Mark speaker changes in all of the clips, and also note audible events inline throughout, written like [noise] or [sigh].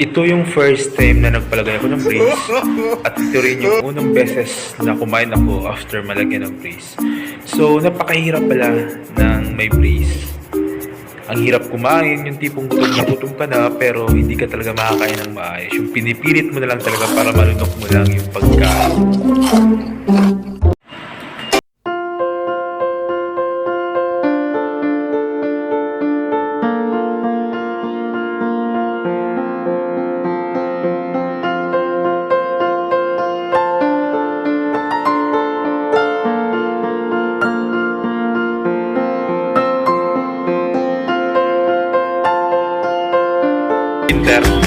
Speaker 1: Ito yung first time na nagpalagay ako ng brace [laughs] at ito rin yung unang beses na kumain ako after malagyan ng brace. So, napakahirap pala ng may brace. Ang hirap kumain, yung tipong gutom na gutom ka na pero hindi ka talaga makakain ng maayos. Yung pinipilit mo na lang talaga para malunok mo lang yung pagkain. Inter.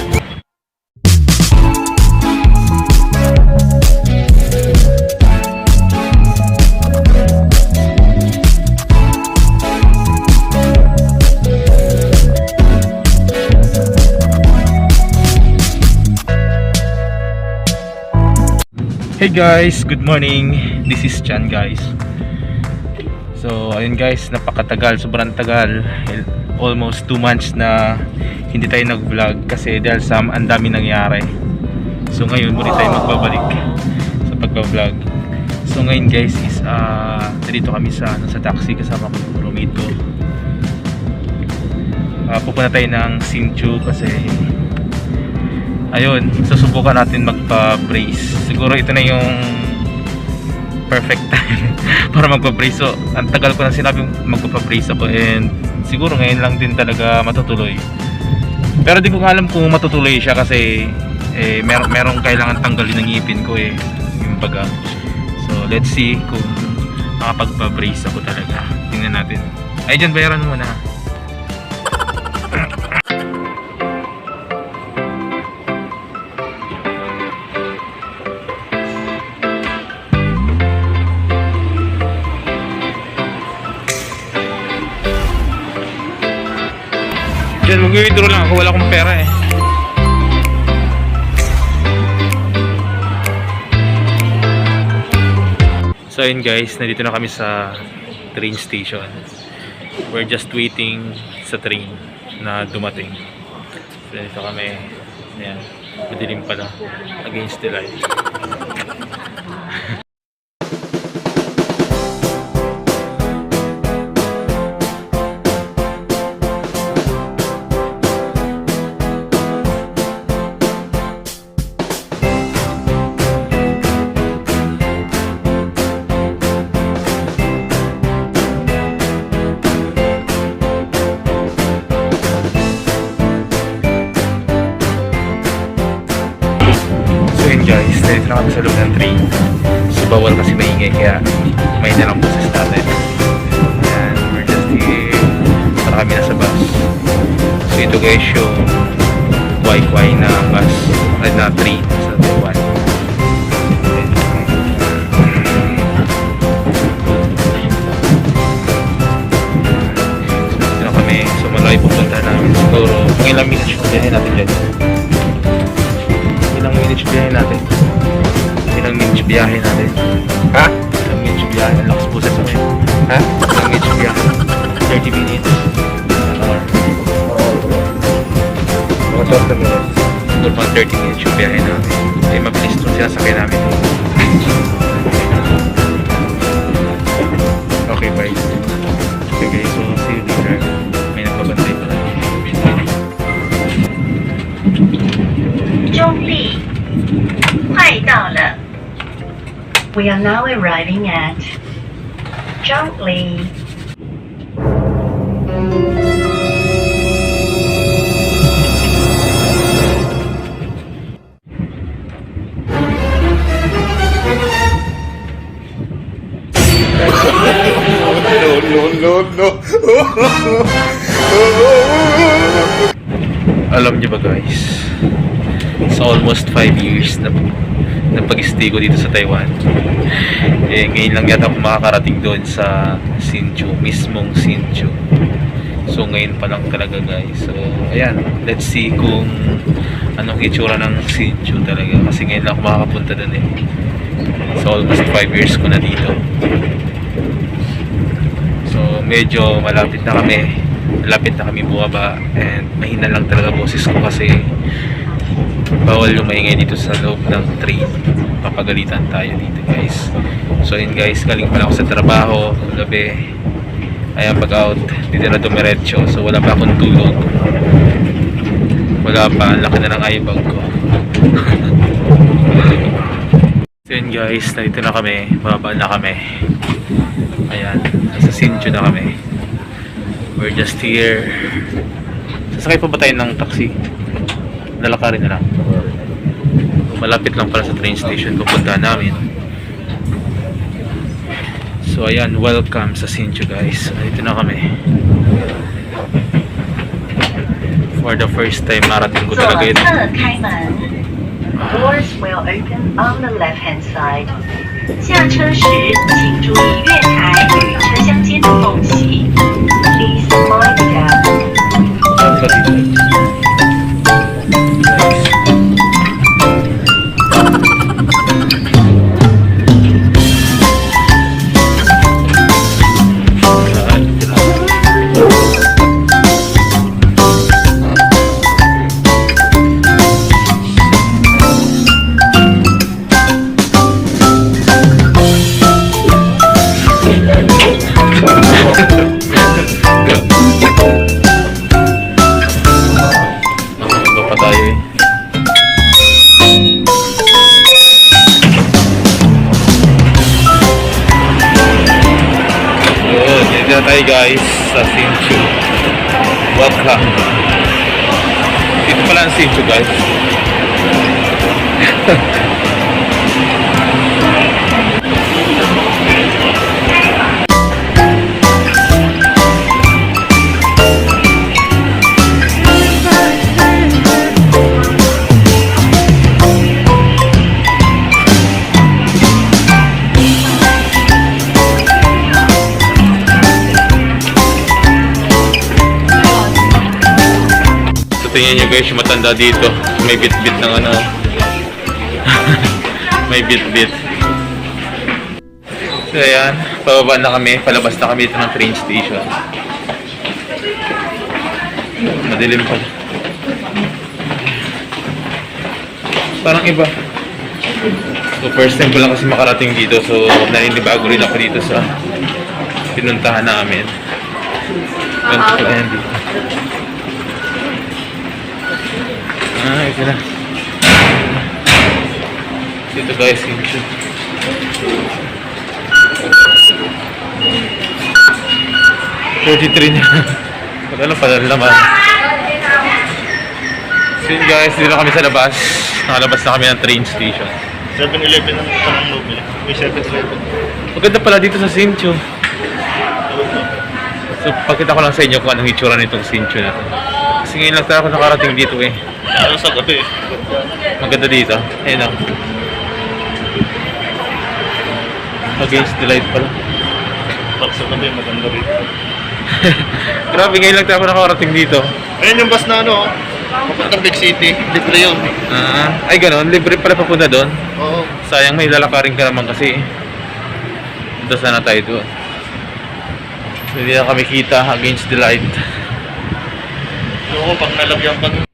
Speaker 1: Hey guys, good morning. This is Chan guys. So, ayun guys, napakatagal, sobrang tagal. Almost 2 months na hindi tayo nag-vlog kasi dahil sa ang dami nangyari. So, ngayon muli tayo magbabalik sa pagba-vlog. So, ngayon guys is uh, dito kami sa ano, sa taxi kasama ko yung roommate ko. Uh, pupunta tayo ng Simchu kasi ayun, susubukan natin magpa-brace. Siguro ito na yung perfect time [laughs] para magpa-brace. So, ang tagal ko na sinabi magpa-brace ako and siguro ngayon lang din talaga matutuloy. Pero di ko alam kung matutuloy siya kasi eh, mer merong kailangan tanggalin ng ngipin ko eh, yung baga. So, let's see kung makapagpa-brace ako talaga. Tingnan natin. Ay, dyan, bayaran mo muna. Diyan, mag-withdraw lang ako. Wala akong pera eh. So ayun guys, nandito na kami sa train station. We're just waiting sa train na dumating. So dito kami. Ayan. Madilim pala. Against the light. Na kami sa loob ng train. So bawal kasi maingay kaya may na lang boses natin. Ayan, we're just here. Para kami nasa bus. So ito guys yung kway-kway na bus. Ay na train sa Taiwan. So dito na kami. So malayo pupunta namin. Siguro ilang minutes yung biyahe natin dyan. Biyahe natin? Ha? Ilang minutes biyahe? Ang lakas boses mo yun. Ha? Ilang minutes biyahe? 30 minutes? An hour?
Speaker 2: Mga 30 minutes.
Speaker 1: Siguro mga 30 minutes yung biyahe natin. Eh, mabilis itong sinasakay namin. [laughs] Okay, bye. Okay, so see you
Speaker 3: We are now arriving at
Speaker 2: no, no,
Speaker 1: Alam niyo ba guys, sa almost 5 years na na pag-stay ko dito sa Taiwan, eh ngayon lang yata ako makakarating doon sa Sinchu, mismong Sinchu. So ngayon pa lang talaga guys. So ayan, let's see kung anong itsura ng Sinchu talaga kasi ngayon lang ako makakapunta doon eh. So almost 5 years ko na dito. So medyo malapit na kami. Malapit na kami bumaba and mahina lang talaga boses ko kasi bawal yung maingay dito sa loob ng train. Papagalitan tayo dito guys. So yun guys. Galing pala ako sa trabaho gabi. Ayan pag out dito na dumiretso. So wala pa akong tulog. Wala pa. Laki na ng eye bag ko. [laughs] So yun guys. Nandito na kami. Bababa na kami. Ayan. Nasa Sincho na kami. We're just here. Sasakay pa ba tayo ng taxi lalakarin na lang malapit lang pala sa train station pupunta namin so ayan welcome sa Sincho guys dito na kami for the first time narating ko
Speaker 3: 左
Speaker 1: talaga ito
Speaker 3: 侧开门，Doors will open on the left-hand side。下车时请注意月台与车厢间的缝隙。Please mind the gap。
Speaker 1: Dito pala ang Sinchu guys. [laughs] guys yung matanda dito. May bit-bit ng ano. [laughs] May bit-bit. So ayan, pababa na kami. Palabas na kami dito ng train station. Madilim pa. Parang iba. So first time ko lang kasi makarating dito. So naninibago rin ako dito sa pinuntahan namin. Ganito pala yan dito. Ito na. Dito guys, shoot. Thirty-three na. Magkano pa naman. So yun guys, dito kami sa labas. Nakalabas na kami ng train station.
Speaker 2: 7-Eleven ang tanong mobile. May 7-Eleven.
Speaker 1: Maganda pala dito sa Sincho. So, pakita ko lang sa inyo kung anong itsura nitong Sincho na to. Kasi ngayon lang tayo ako nakarating dito eh.
Speaker 2: Ano sa gabi?
Speaker 1: Maganda dito. Ayun o. Against the light pala.
Speaker 2: Pag sa gabi, maganda rin. [laughs]
Speaker 1: Grabe, ngayon lang tayo nakarating dito.
Speaker 2: Ayun yung bus na ano, papuntang Big City. Libre yun.
Speaker 1: Ah, ay ganon, libre pala papunta doon.
Speaker 2: Oo.
Speaker 1: Sayang may lalakarin ka naman kasi. Punta sana tayo doon. Hindi na kami kita against the light.
Speaker 2: Oo, pag nalagyan pa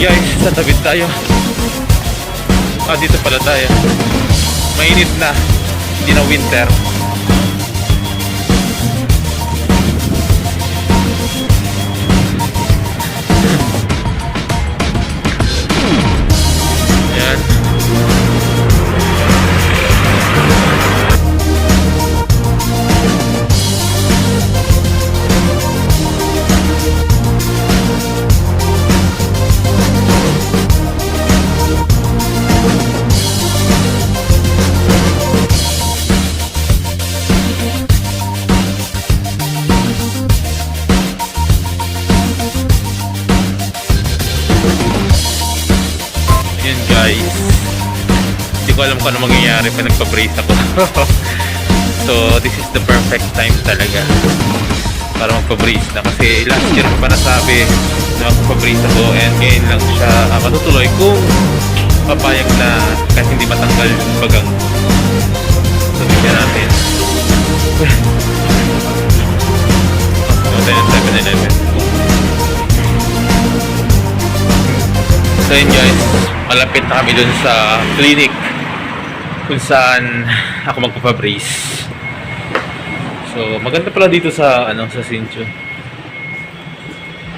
Speaker 1: guys, tatawid tayo. Ah, dito pala tayo. Mainit na. Hindi na winter. Kung ano mangyayari pag nagpa-brace ako. [laughs] so, this is the perfect time talaga para magpa-brace na. Kasi last year ko pa nasabi na magpa-brace ako and ngayon lang siya uh, matutuloy kung papayag na kahit hindi matanggal yung bagang. So, tignan natin. Hotel 7-Eleven. So yun guys, malapit na kami dun sa clinic kung saan ako magpapabrace. So maganda pala dito sa ano sa Sincho.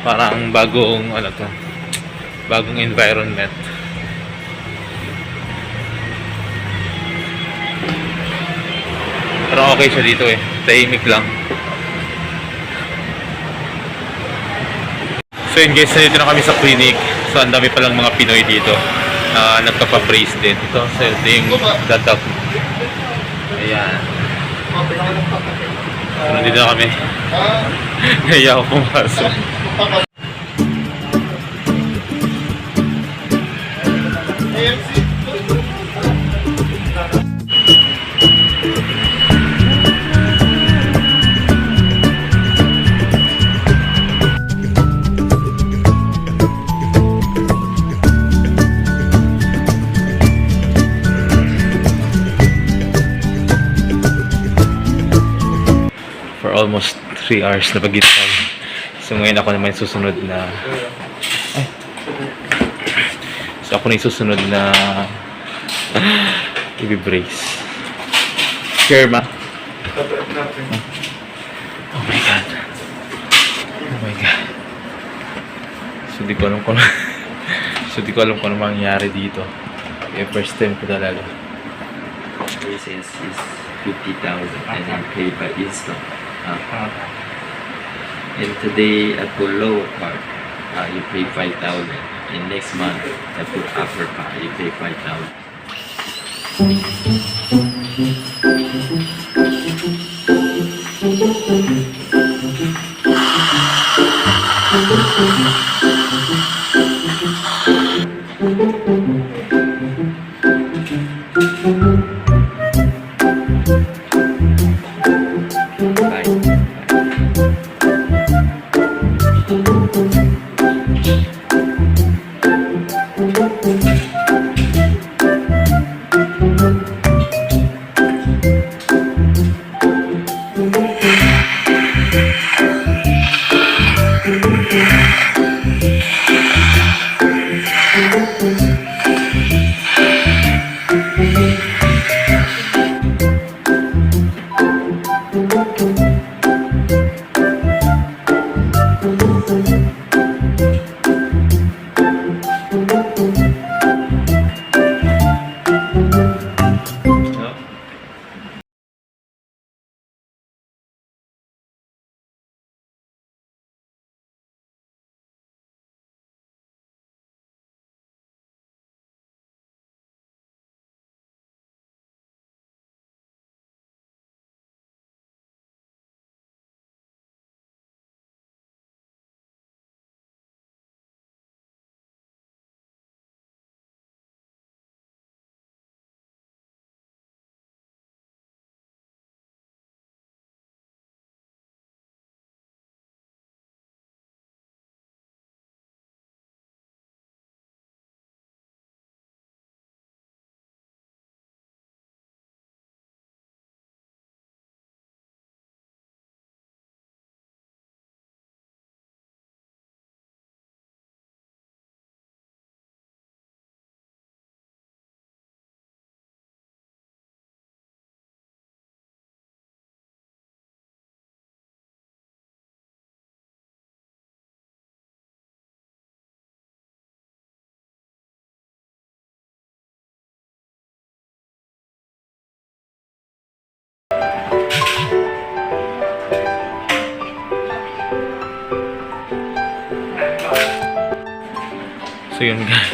Speaker 1: Parang bagong ano to, bagong environment. Pero okay siya dito eh, tahimik lang. So yun guys, nandito na kami sa clinic. So ang dami palang mga Pinoy dito na nagpapa-brace din. Ito, so ito yung dadak. Ayan. So nandito na kami. [laughs] Kaya ako pumasok. Almost 3 hours na pagintay. So ngayon ako naman susunod na... Ay. So ako na susunod na... [laughs] i-brace. Sure, ma? Oh my God. Oh my God. So di ko alam kung... [laughs] so di ko alam kung ano mangyayari dito. Yung first time ko talaga.
Speaker 4: license is 50,000 and then pay by install. Uh, and today I put lower part, uh, you pay 5,000. And next month, I put upper part, you pay 5,000. Bye.
Speaker 1: So yun guys.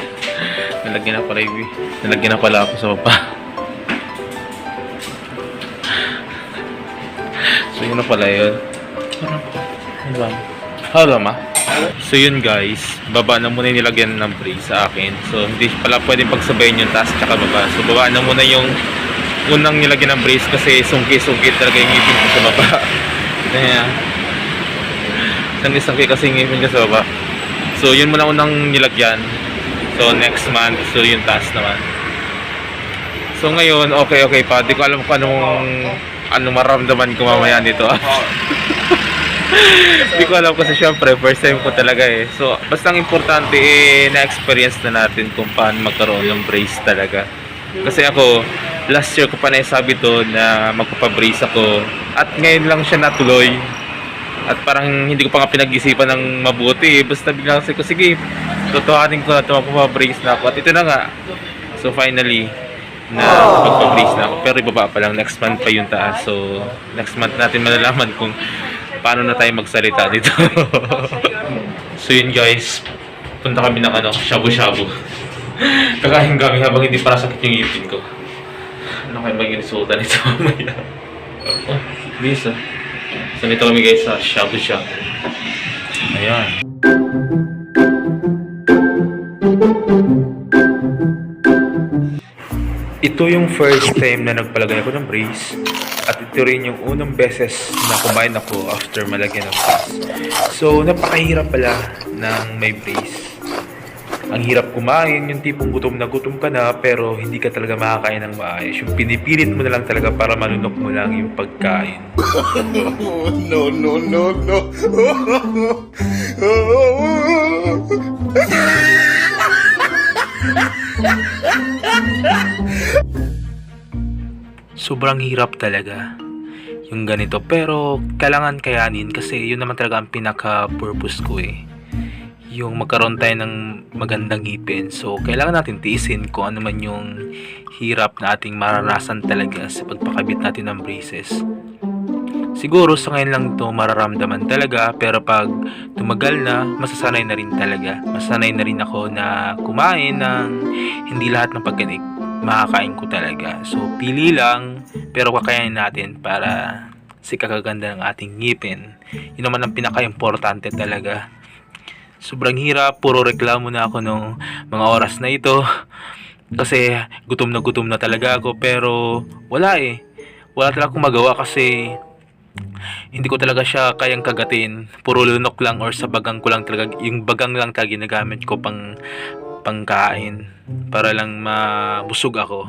Speaker 1: Nalagyan na pala yung Nalagyan na pala ako sa baba. So yun na pala yun. Hello ma. So yun guys, baba na muna yung nilagyan ng brace sa akin. So hindi pala pwedeng pagsabayin yung taas tsaka baba. So baba na muna yung unang nilagyan ng brace kasi sungki-sungki talaga yung ngipin ko sa baba. [laughs] Kaya, sungki-sungki kasi ngipin ko sa baba. So yun muna unang nilagyan. So next month, so yung taas naman. So ngayon, okay okay pa. Di ko alam kung anong anong maramdaman ko mamaya nito. [laughs] Di ko alam kasi syempre first time ko talaga eh. So basta ang importante eh na-experience na natin kung paano magkaroon ng brace talaga. Kasi ako last year ko pa naisabi to na magpapabrace ako at ngayon lang siya natuloy. At parang hindi ko pa nga pinag-isipan ng mabuti. Basta biglang sabi ko, sige, totohanin ko na ito, magpapabrace na ako. At ito na nga. So finally, na magpa-brace na ako. Pero ibaba pa lang, next month pa yung taas. So, next month natin malalaman kung paano na tayo magsalita dito. [laughs] so yun guys, punta kami ng ano, shabu-shabu. [laughs] Kakain kami habang hindi para sakit yung ngipin ko. Ano kaya maging resulta nito [laughs] mamaya? Oh, bisa. So nito kami guys sa shabu-shabu. Ayan. Ito yung first time na nagpalagay ako ng brace at ito rin yung unang beses na kumain ako after malagyan ng brace. So, napakahirap pala ng may brace. Ang hirap kumain, yung tipong gutom na gutom ka na pero hindi ka talaga makakain ng maayos. Yung pinipilit mo na lang talaga para malunok mo lang yung pagkain.
Speaker 2: no, no, no, no.
Speaker 1: sobrang hirap talaga yung ganito. Pero kailangan kayanin kasi yun naman talaga ang pinaka-purpose ko eh. Yung magkaroon tayo ng magandang ngipin. So, kailangan natin tiisin kung ano man yung hirap na ating maranasan talaga sa pagpakabit natin ng braces. Siguro sa ngayon lang to mararamdaman talaga pero pag tumagal na, masasanay na rin talaga. Masasanay na rin ako na kumain ng hindi lahat ng pagkanik makakain ko talaga. So, pili lang, pero kakayanin natin para si kakaganda ng ating ngipin. Yun naman ang pinaka-importante talaga. Sobrang hirap, puro reklamo na ako nung mga oras na ito. Kasi gutom na gutom na talaga ako, pero wala eh. Wala talaga akong magawa kasi hindi ko talaga siya kayang kagatin. Puro lunok lang or sa bagang ko lang talaga, yung bagang lang talaga ginagamit ko pang pangkain para lang mabusog ako.